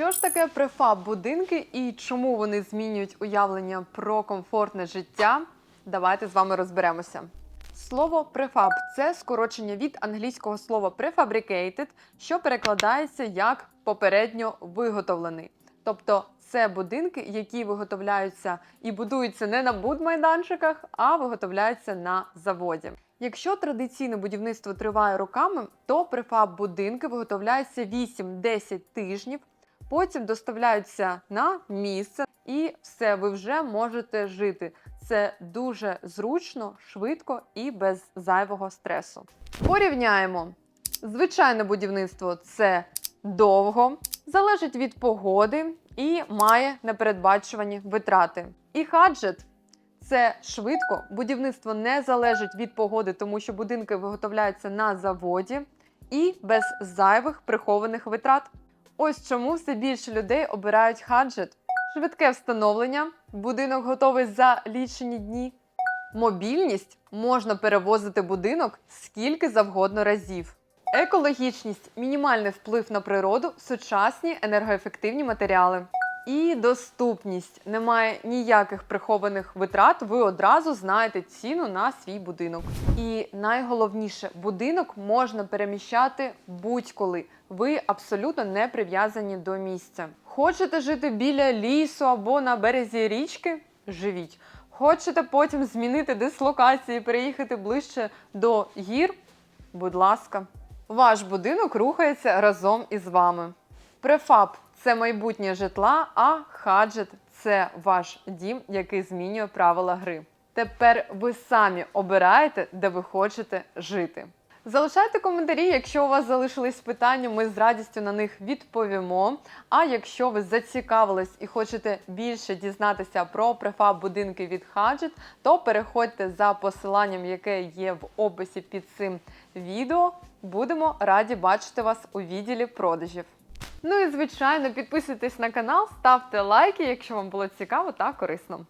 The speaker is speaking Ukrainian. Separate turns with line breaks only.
Що ж таке префаб будинки і чому вони змінюють уявлення про комфортне життя? Давайте з вами розберемося. Слово префаб це скорочення від англійського слова prefabricated, що перекладається як попередньо виготовлений. Тобто це будинки, які виготовляються і будуються не на будмайданчиках, а виготовляються на заводі. Якщо традиційне будівництво триває роками, то префаб будинки виготовляються 8-10 тижнів, потім доставляються на місце, і все, ви вже можете жити. Це дуже зручно, швидко і без зайвого стресу. Порівняємо. Звичайне будівництво це довго, залежить від погоди і має непередбачувані витрати. І хаджет це швидко. Будівництво не залежить від погоди, тому що будинки виготовляються на заводі і без зайвих прихованих витрат. Ось чому все більше людей обирають хаджет. Швидке встановлення, будинок готовий за лічені дні. Мобільність можна перевозити будинок скільки завгодно разів. Екологічність, мінімальний вплив на природу, сучасні енергоефективні матеріали. І доступність немає ніяких прихованих витрат. Ви одразу знаєте ціну на свій будинок. І найголовніше, будинок можна переміщати будь-коли. Ви абсолютно не прив'язані до місця. Хочете жити біля лісу або на березі річки? Живіть. Хочете потім змінити дислокації, переїхати ближче до гір? Будь ласка, ваш будинок рухається разом із вами. Префаб це майбутнє житла, а хаджет це ваш дім, який змінює правила гри. Тепер ви самі обираєте, де ви хочете жити. Залишайте коментарі, якщо у вас залишились питання, ми з радістю на них відповімо. А якщо ви зацікавились і хочете більше дізнатися про префаб будинки від Хаджет, то переходьте за посиланням, яке є в описі під цим відео. Будемо раді бачити вас у відділі продажів. Ну і звичайно, підписуйтесь на канал, ставте лайки, якщо вам було цікаво та корисно.